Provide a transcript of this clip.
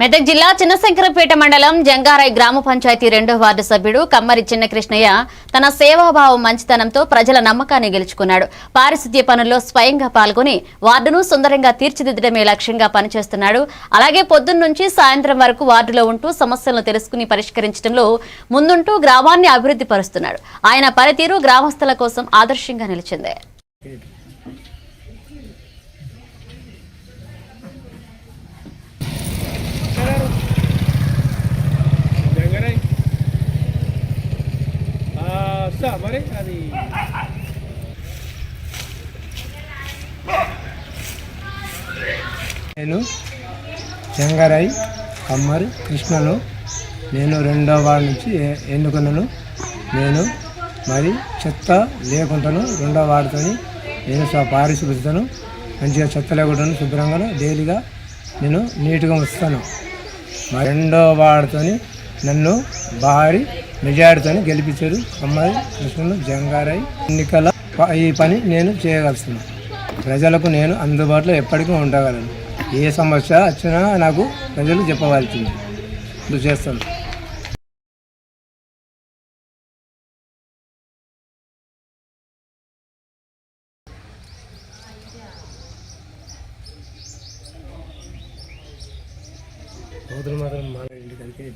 మెదక్ జిల్లా చిన్నశంకరపేట మండలం జంగారాయ్ గ్రామ పంచాయతీ రెండో వార్డు సభ్యుడు కమ్మరి చిన్నకృష్ణయ్య తన సేవాభావం మంచితనంతో ప్రజల నమ్మకాన్ని గెలుచుకున్నాడు. పారిశుద్ధ్య పనుల్లో స్వయంగా పాల్గొని వార్డును సుందరంగా తీర్చిదిద్దడమే లక్ష్యంగా పనిచేస్తున్నాడు. అలాగే పొద్దున్నుంచి సాయంత్రం వరకు వార్డులో ఉంటూ సమస్యలను తెలుసుకుని పరిష్కరించడంలో ముందుంటూ గ్రామాన్ని అభివృద్ధి పరుస్తున్నాడు. ఆయన పనితీరు గ్రామస్తుల కోసం ఆదర్శంగా నిలిచింది. తెలుసా మరి అది. నేను జంగారాయ్ కమ్మరి కృష్ణను నేను రెండో వార్డు నుంచి ఎన్నుకున్నాను. నేను మరి చెత్త లేకుండాను రెండో వార్డుతోని నేను స్వ పారిశుభ్రతను మంచిగా చెత్త లేకుండా శుభ్రంగా డైలీగా నేను నీట్గా ఉంచుతాను. మా రెండో వార్డుతోని నన్ను భారీ మెజారిటీతో గెలిపించారు అమ్మాయి కృష్ణుడు జంగారాయి ఎన్నికల ఈ పని నేను చేయగలుగుతున్నాను ప్రజలకు నేను అందుబాటులో ఎప్పటికీ ఉండగలను. ఏ సమస్య వచ్చినా నాకు ప్రజలు చెప్పవలసింది. ఇది చేస్తాను. మాత్రం మా ఇంటికి